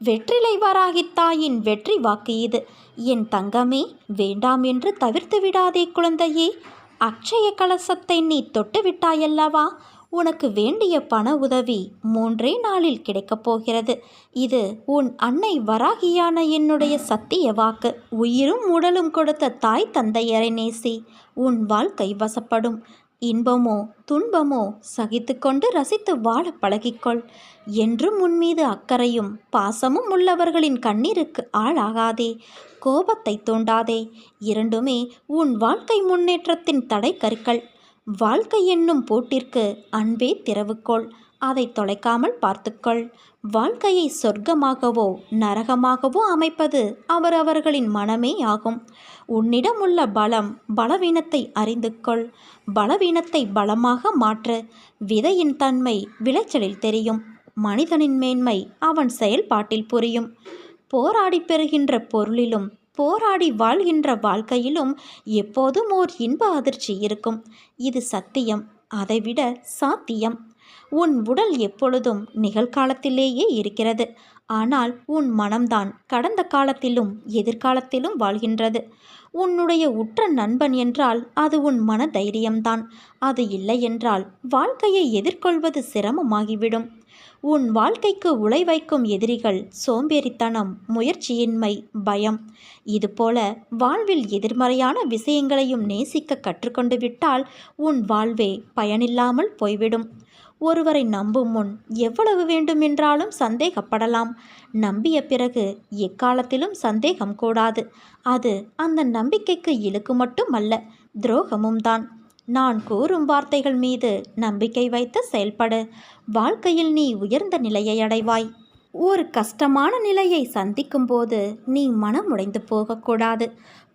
வெற்றிலை வராகித் தாயின் வெற்றி வாக்கு இது. என் தங்கமே வேண்டாம் என்று தவிர்த்து விடாதே குழந்தையே. அக்ஷய கலசத்தை நீ தொட்டு விட்டாயல்லவா? உனக்கு வேண்டிய பண உதவி மூன்றே நாளில் கிடைக்கப் போகிறது. இது உன் அன்னை வராகியான என்னுடைய சத்திய வாக்கு. உயிரும் உடலும் கொடுத்த தாய் தந்தையரை நேசி. உன் வாழ்க்கை வசப்படும். இன்பமோ துன்பமோ சகித்துக்கொண்டு ரசித்து வாழ பழகிக்கொள். என்றும் உன்மீது அக்கறையும் பாசமும் உள்ளவர்களின் கண்ணீருக்கு ஆளாகாதே. கோபத்தை தூண்டாதே. இரண்டுமே உன் வாழ்க்கை முன்னேற்றத்தின் தடை கருக்கள் வாழ்க்கை என்னும் பூட்டிற்கு அன்பே திறவுக்கோள் அதை தொலைக்காமல் பார்த்துக்கொள். வாழ்க்கையை சொர்க்கமாகவோ நரகமாகவோ அமைப்பது அவரவர்களின் மனமே ஆகும் உன்னிடம் உள்ள பலம் பலவீனத்தை அறிந்து கொள் பலவீனத்தை பலமாக மாற்று. விதையின் தன்மை விளைச்சலில் தெரியும். மனிதனின் மேன்மை அவன் செயல்பாட்டில் புரியும். போராடி பெறுகின்ற பொருளிலும் போராடி வாழ்கின்ற வாழ்க்கையிலும் எப்போதும் ஓர் இன்ப அதிர்ச்சி இருக்கும். இது சத்தியம். அதைவிட சாத்தியம். உன் உடல் எப்பொழுதும் நிகழ்காலத்திலேயே இருக்கிறது. ஆனால் உன் மனம்தான் கடந்த காலத்திலும் எதிர்காலத்திலும் வாழ்கின்றது. உன்னுடைய உற்ற நண்பன் என்றால் அது உன் மன தைரியம்தான் அது இல்லையென்றால் வாழ்க்கையை எதிர்கொள்வது சிரமமாகிவிடும். உன் வாழ்க்கைக்கு உழை வைக்கும் எதிரிகள் சோம்பேறித்தனம் முயற்சியின்மை பயம். இதுபோல வாழ்வில் எதிர்மறையான விஷயங்களையும் நேசிக்க கற்றுக்கொண்டு விட்டால் உன் வாழ்வே பயனில்லாமல் போய்விடும். ஒருவரை நம்பும் முன் எவ்வளவு வேண்டுமென்றாலும் சந்தேகப்படலாம். நம்பிய பிறகு எக்காலத்திலும் சந்தேகம் கூடாது. அது அந்த நம்பிக்கைக்கு இழுக்கு மட்டும் அல்ல துரோகமும் தான். நான் கூறும் வார்த்தைகள் மீது நம்பிக்கை வைத்து செயல்படு. வாழ்க்கையில் நீ உயர்ந்த நிலையை அடைவாய். ஒரு கஷ்டமான நிலையை சந்திக்கும் போது நீ மனமுடைந்து போகக்கூடாது.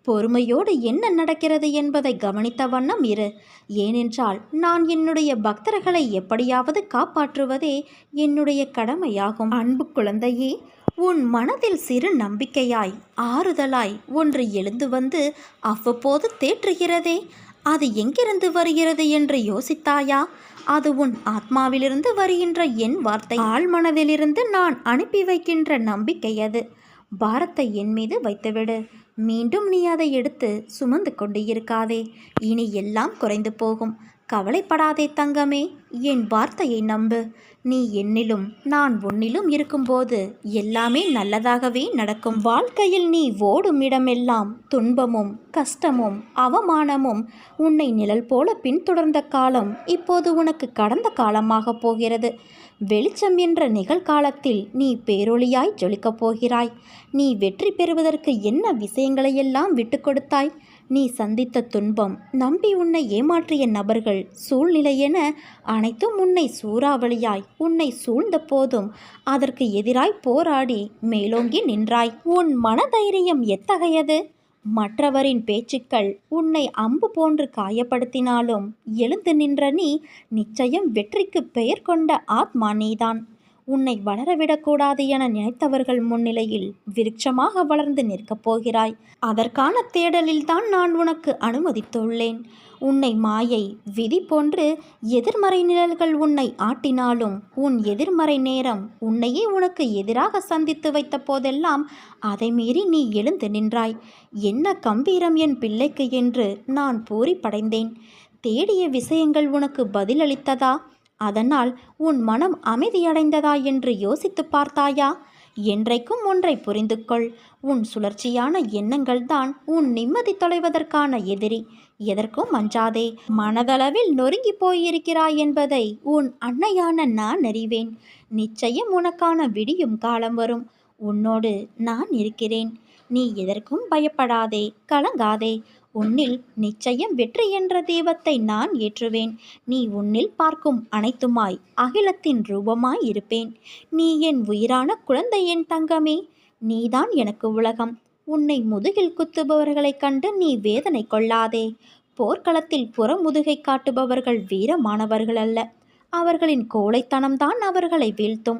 பொறுமையோடு என்ன நடக்கிறது என்பதை கவனித்த வண்ணம் இரு. ஏனென்றால் நான் என்னுடைய பக்தர்களை எப்படியாவது காப்பாற்றுவதே என்னுடைய கடமையாகும். அன்பு குழந்தையே உன் மனதில் சிறு நம்பிக்கையாய் ஆறுதலாய் ஒன்று எழுந்து வந்து அவ்வப்போது தேற்றுகிறதே அது எங்கிருந்து வருகிறது என்று யோசித்தாயா? அது உன் ஆத்மாவிலிருந்து வருகின்ற என் வார்த்தை. ஆழ்மனதிலிருந்து நான் அனுப்பி வைக்கின்ற நம்பிக்கை அது. பாரத்தை என் மீது வைத்துவிடு. மீண்டும் நீ அதை எடுத்து சுமந்து கொண்டு இருக்காதே இனி எல்லாம் குறைந்து போகும். கவலைப்படாதே தங்கமே என் வார்த்தையை நம்பு. நீ என்னிலும் நான் உன்னிலும் இருக்கும்போது எல்லாமே நல்லதாகவே நடக்கும். வாழ்க்கையில் நீ ஓடும் இடமெல்லாம் துன்பமும் கஷ்டமும் அவமானமும் உன்னை நிழல் போல பின்தொடர்ந்த காலம் இப்போது உனக்கு கடந்த காலமாக போகிறது. வெளிச்சம் என்ற நிகழ்காலத்தில் நீ பேரொளியாய் ஜொலிக்கப் போகிறாய். நீ வெற்றி பெறுவதற்கு என்ன விஷயங்களையெல்லாம் விட்டு கொடுத்தாய்? நீ சந்தித்த துன்பம் நம்பி உன்னை ஏமாற்றிய நபர்கள் சூழ்நிலை என அனைத்தும் உன்னை சூறாவளியாய் உன்னை சூழ்ந்த போதும் அதற்கு எதிராய் போராடி மேலோங்கி நின்றாய். உன் மனதைரியம் எத்தகையது? மற்றவரின் பேச்சுக்கள் உன்னை அம்பு போன்று காயப்படுத்தினாலும் எழுந்து நின்ற நீ நிச்சயம் வெற்றிக்கு பெயர் கொண்ட ஆத்மா நீதான். உன்னை வளரவிடக்கூடாது என நினைத்தவர்கள் முன்னிலையில் விருட்சமாக வளர்ந்து நிற்கப் போகிறாய். அதற்கான தேடலில்தான் நான் உனக்கு அனுமதித்துள்ளேன். உன்னை மாயை விதி போன்று எதிர்மறை நிழல்கள் உன்னை ஆட்டினாலும் உன் எதிர்மறை நேரம் உன்னையே உனக்கு எதிராக சந்தித்து வைத்த போதெல்லாம் அதை மீறி நீ எழுந்து நின்றாய். என்ன கம்பீரம் என் பிள்ளைக்கு என்று நான் பூரிப்படைந்தேன். தேடிய விஷயங்கள் உனக்கு பதிலளித்ததா? அதனால் உன் மனம் அமைதியடைந்ததா என்று யோசித்து பார்த்தாயா? என்றைக்கும் ஒன்றை புரிந்து கொள் உன் சுழற்சியான எண்ணங்கள்தான் உன் நிம்மதி தொலைவதற்கான எதிரி. எதற்கும் அஞ்சாதே. மனதளவில் நொறுங்கி போயிருக்கிறாய் என்பதை உன் அன்னையான நான் அறிவேன். நிச்சயம் உனக்கான விடியும் காலம் வரும். உன்னோடு நான் இருக்கிறேன். நீ எதற்கும் பயப்படாதே. கலங்காதே. உன்னில் நிச்சயம் வெற்றி என்ற தெய்வத்தை நான் ஏற்றுவேன். நீ உன்னில் பார்க்கும் அனைத்துமாய் அகிலத்தின் ரூபமாய் இருப்பேன். நீ என் உயிரான குழந்தை என் தங்கமே. நீதான் எனக்கு உலகம். உன்னை முதுகில் குத்துபவர்களைக் கண்டு நீ வேதனை கொள்ளாதே. போர்க்களத்தில் புறமுதுகை காட்டுபவர்கள் வீரமானவர்கள் அல்ல அவர்களின் கோழைத்தனம்தான் அவர்களை வீழ்த்தும்.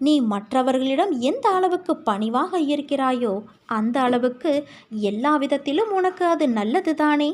நீ மற்றவர்களிடம் எந்த அளவுக்கு பணிவாக இருக்கிறாயோ அந்த அளவுக்கு எல்லா விதத்திலும் உனக்கு அது நல்லதுதானே?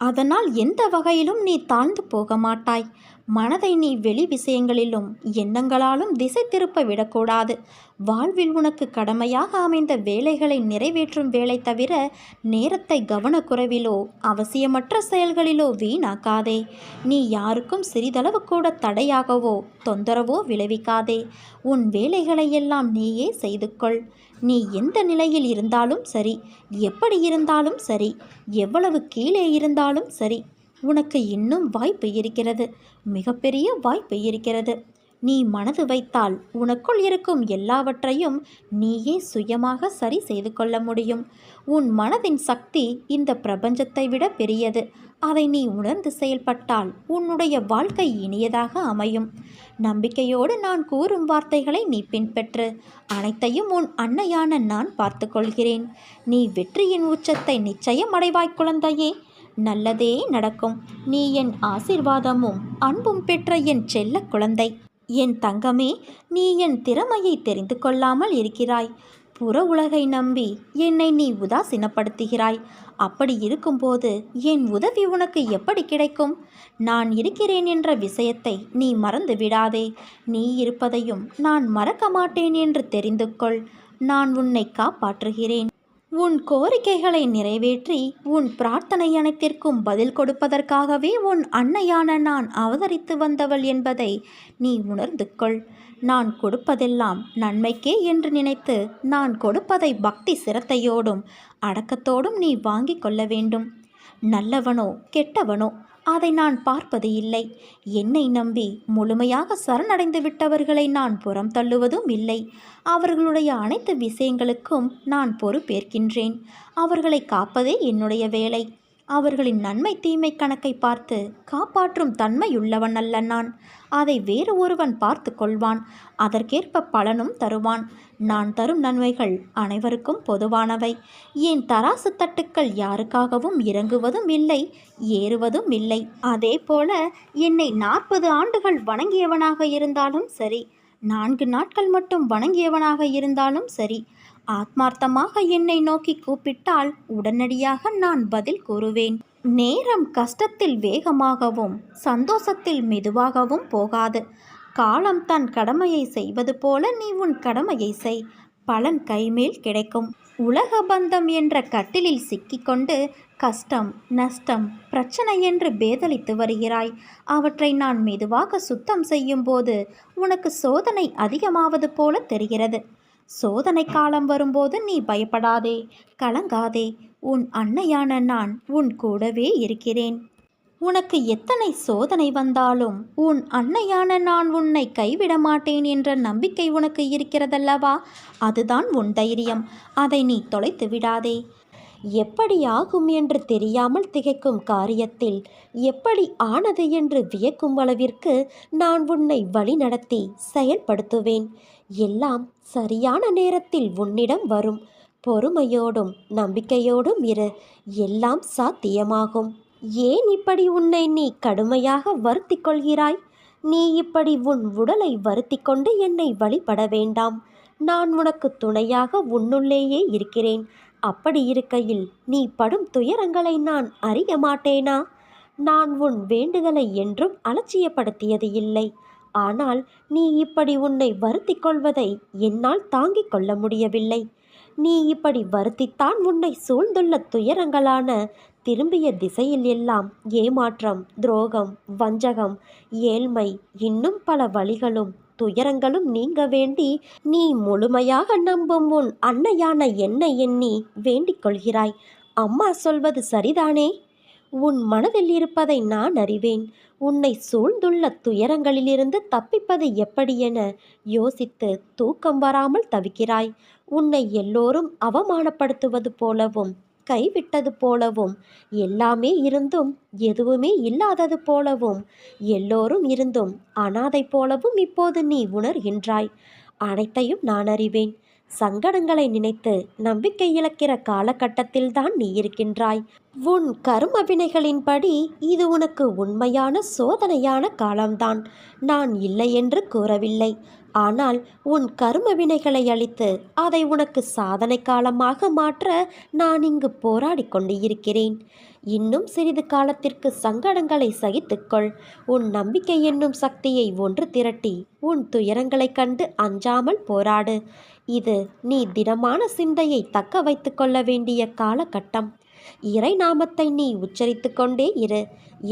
அதனால் எந்த வகையிலும் நீ தாழ்ந்து போக மாட்டாய். மனதை நீ வெளி விஷயங்களிலும் எண்ணங்களாலும் திசை திருப்ப விடக்கூடாது. வாழ்வில் உனக்கு கடமையாக அமைந்த வேலைகளை நிறைவேற்றும் வேலை தவிர நேரத்தை கவனக்குறைவிலோ அவசியமற்ற செயல்களிலோ வீணாக்காதே. நீ யாருக்கும் சிறிதளவு கூட தடையாகவோ தொந்தரவோ விளைவிக்காதே. உன் வேலைகளை எல்லாம் நீயே செய்து கொள் நீ எந்த நிலையில் இருந்தாலும் சரி. எப்படி இருந்தாலும் சரி. எவ்வளவு கீழே இருந்தாலும் சரி. உனக்கு இன்னும் வாய்ப்பு இருக்கிறது. மிகப்பெரிய வாய்ப்பு இருக்கிறது. நீ மனது வைத்தால் உனக்குள் இருக்கும் எல்லாவற்றையும் நீயே சுயமாக சரி செய்து கொள்ள முடியும். உன் மனதின் சக்தி இந்த பிரபஞ்சத்தை விட பெரியது. அதை நீ உணர்ந்து செயல்பட்டால் உன்னுடைய வாழ்க்கை இனியதாக அமையும். நம்பிக்கையோடு நான் கூறும் வார்த்தைகளை நீ பின்பற்று. அனைத்தையும் உன் அன்னையான நான் பார்த்து கொள்கிறேன். நீ வெற்றியின் உச்சத்தை நிச்சயம் அடைவாய் குழந்தையே. நல்லதே நடக்கும். நீ என் ஆசிர்வாதமும் அன்பும் பெற்ற என் செல்ல குழந்தை. என் தங்கமே நீ என் திறமையை தெரிந்து கொள்ளாமல் இருக்கிறாய். புற உலகை நம்பி என்னை நீ உதாசீனப்படுத்துகிறாய். அப்படி இருக்கும்போது என் உதவி உனக்கு எப்படி கிடைக்கும்? நான் இருக்கிறேன் என்ற விஷயத்தை நீ மறந்து விடாதே நீ இருப்பதையும் நான் மறக்க மாட்டேன் என்று தெரிந்து கொள் நான் உன்னை காப்பாற்றுகிறேன். உன் கோரிக்கைகளை நிறைவேற்றி உன் பிரார்த்தனை அனைத்திற்கும் பதில் கொடுப்பதற்காகவே உன் அன்னையான நான் அவதரித்து வந்தவள் என்பதை நீ உணர்ந்து கொள். நான் கொடுப்பதெல்லாம் நன்மைக்கே என்று நினைத்து நான் கொடுப்பதை பக்தி சிரத்தையோடும் அடக்கத்தோடும் நீ வாங்கிக் கொள்ள வேண்டும். நல்லவனோ கெட்டவனோ அதை நான் பார்ப்பது இல்லை. என்னை நம்பி முழுமையாக சரணடைந்து விட்டவர்களை நான் புறம் தள்ளுவதும் இல்லை. அவர்களுடைய அனைத்து விஷயங்களுக்கும் நான் பொறுப்பேற்கின்றேன். அவர்களை காப்பதே என்னுடைய வேலை. அவர்களின் நன்மை தீமை கணக்கை பார்த்து காப்பாற்றும் தன்மையுள்ளவன் அல்ல நான். அதை வேறு ஒருவன் பார்த்து கொள்வான். அதற்கேற்ப பலனும் தருவான். நான் தரும் நன்மைகள் அனைவருக்கும் பொதுவானவை. என் தராசு தட்டுக்கள் யாருக்காகவும் இறங்குவதும் இல்லை ஏறுவதும் இல்லை. அதே போல என்னை நாற்பது ஆண்டுகள் வணங்கியவனாக இருந்தாலும் சரி நான்கு நாட்கள் மட்டும் வணங்கியவனாக இருந்தாலும் சரி. ஆத்மார்த்தமாக என்னை நோக்கி கூப்பிட்டால் உடனடியாக நான் பதில் கூறுவேன். நேரம் கஷ்டத்தில் வேகமாகவும் சந்தோஷத்தில் மெதுவாகவும் போகாது. காலம் தன் கடமையை செய்வது போல நீ உன் கடமையை செய். பலன் கைமேல் கிடைக்கும். உலக பந்தம் என்ற கட்டிலில் சிக்கிக்கொண்டு கஷ்டம் நஷ்டம் பிரச்சனை என்று பேதலித்து வருகிறாய். அவற்றை நான் மெதுவாக சுத்தம் செய்யும்போது உனக்கு சோதனை அதிகமாவது போல தெரிகிறது. சோதனை காலம் வரும்போது நீ பயப்படாதே கலங்காதே. உன் அன்னையான நான் உன் கூடவே இருக்கிறேன். உனக்கு எத்தனை சோதனை வந்தாலும் உன் அன்னையான நான் உன்னை கைவிட மாட்டேன் என்ற நம்பிக்கை உனக்கு இருக்கிறதல்லவா? அதுதான் உன் தைரியம். அதை நீ தொலைத்து விடாதே எப்படியாகும் என்று தெரியாமல் திகைக்கும் காரியத்தில் எப்படி ஆனது என்று வியக்கும் அளவிற்கு நான் உன்னை வழிநடத்தி செயல்படுத்துவேன். எல்லாம் சரியான நேரத்தில் உன்னிடம் வரும். பொறுமையோடும் நம்பிக்கையோடும் இரு. எல்லாம் சாத்தியமாகும். ஏன் இப்படி உன்னை நீ கடுமையாக வருத்தி கொள்கிறாய்? நீ இப்படி உன் உடலை வருத்தி கொண்டு என்னை வழிபட வேண்டாம். நான் உனக்கு துணையாக உன்னுள்ளேயே இருக்கிறேன். அப்படி இருக்கையில் நீ படும் துயரங்களை நான் அறிய மாட்டேனா? நான் உன் வேண்டுதலை என்றும் அலட்சியப்படுத்தியது இல்லை. ஆனால் நீ இப்படி உன்னை வருத்தி கொள்வதை என்னால் தாங்கிக் கொள்ள முடியவில்லை. நீ இப்படி வருத்தித்தான் உன்னை சூழ்ந்துள்ள துயரங்களான திரும்பிய திசையில் எல்லாம் ஏமாற்றம் துரோகம் வஞ்சகம் ஏழ்மை இன்னும் பல வழிகளும் துயரங்களும் நீங்க வேண்டி நீ முழுமையாக நம்பும் உன் அன்னையான என்னை எண்ணி வேண்டிக் கொள்கிறாய். அம்மா சொல்வது சரிதானே? உன் மனதில் இருப்பதை நான் அறிவேன். உன்னை சூழ்ந்துள்ள துயரங்களிலிருந்து தப்பிப்பது எப்படி என யோசித்து தூக்கம் வராமல் தவிக்கிறாய். உன்னை எல்லோரும் அவமானப்படுத்துவது போலவும் கைவிட்டது போலவும் எல்லாமே இருந்தும் எதுவுமே இல்லாதது போலவும் எல்லோரும் இருந்தும் அனாதை போலவும் இப்போது நீ உணர்கின்றாய் அனைத்தையும் நான் அறிவேன். சங்கடங்களை நினைத்து நம்பிக்கை இழக்கிற காலகட்டத்தில்தான் நீ இருக்கின்றாய். உன் கர்ம வினைகளின்படி இது உனக்கு உண்மையான சோதனையான காலம்தான். நான் இல்லை என்று கூறவில்லை. ஆனால் உன் கர்ம வினைகளை அழித்து அதை உனக்கு சாதனை காலமாக மாற்ற நான் இங்கு போராடிக் கொண்டு இருக்கிறேன் இன்னும் சிறிது காலத்திற்கு சங்கடங்களை சகித்துக்கொள். உன் நம்பிக்கை என்னும் சக்தியை ஒன்று திரட்டி உன் துயரங்களைக் கண்டு அஞ்சாமல் போராடு. இது நீ திடமான சிந்தையை தக்க வைத்து கொள்ள வேண்டிய காலகட்டம். இறை நாமத்தை நீ உச்சரித்து கொண்டே இரு.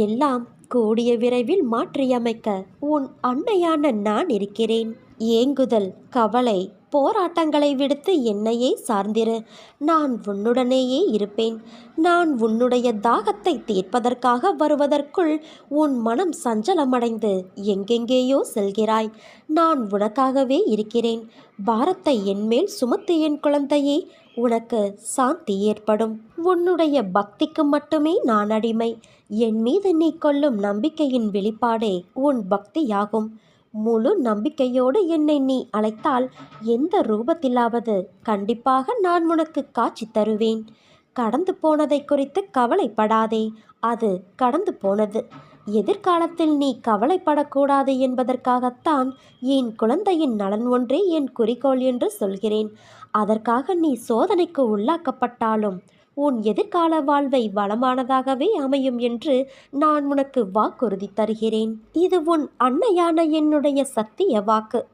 எல்லாம் கூடிய விரைவில் மாற்றியமைக்க உன் அன்னையான நான் இருக்கிறேன். ஏங்குதல் கவலை போராட்டங்களை விடுத்து என்னையே சார்ந்திரு. நான் உன்னுடனேயே இருப்பேன். நான் உன்னுடைய தாகத்தை தீர்ப்பதற்காக வருவதற்குள் உன் மனம் சஞ்சலமடைந்து எங்கெங்கேயோ செல்கிறாய். நான் உனக்காகவே இருக்கிறேன். பாரத்தை என்மேல் சுமத்து என் குழந்தையே உனக்கு சாந்தி ஏற்படும். உன்னுடைய பக்திக்கு மட்டுமே நான் அடிமை. என் மீது நீ கொள்ளும் நம்பிக்கையின் வெளிப்பாடே உன் பக்தியாகும். முழு நம்பிக்கையோடு என்னை நீ அழைத்தால் எந்த ரூபத்திலாவது கண்டிப்பாக நான் உனக்கு காட்சி தருவேன். கடந்து போனதை குறித்து கவலைப்படாதே அது கடந்து போனது. எதிர்காலத்தில் நீ கவலைப்படக்கூடாது என்பதற்காகத்தான் என் குழந்தையின் நலன் ஒன்றே என் குறிக்கோள் என்று சொல்கிறேன். அதற்காக நீ சோதனைக்கு உள்ளாக்கப்பட்டாலும் உன் எதிர்கால வாழ்வை வளமானதாகவே அமையும் என்று நான் உனக்கு வாக்குறுதி தருகிறேன். இது உன் அன்னையான என்னுடைய சத்திய வாக்கு.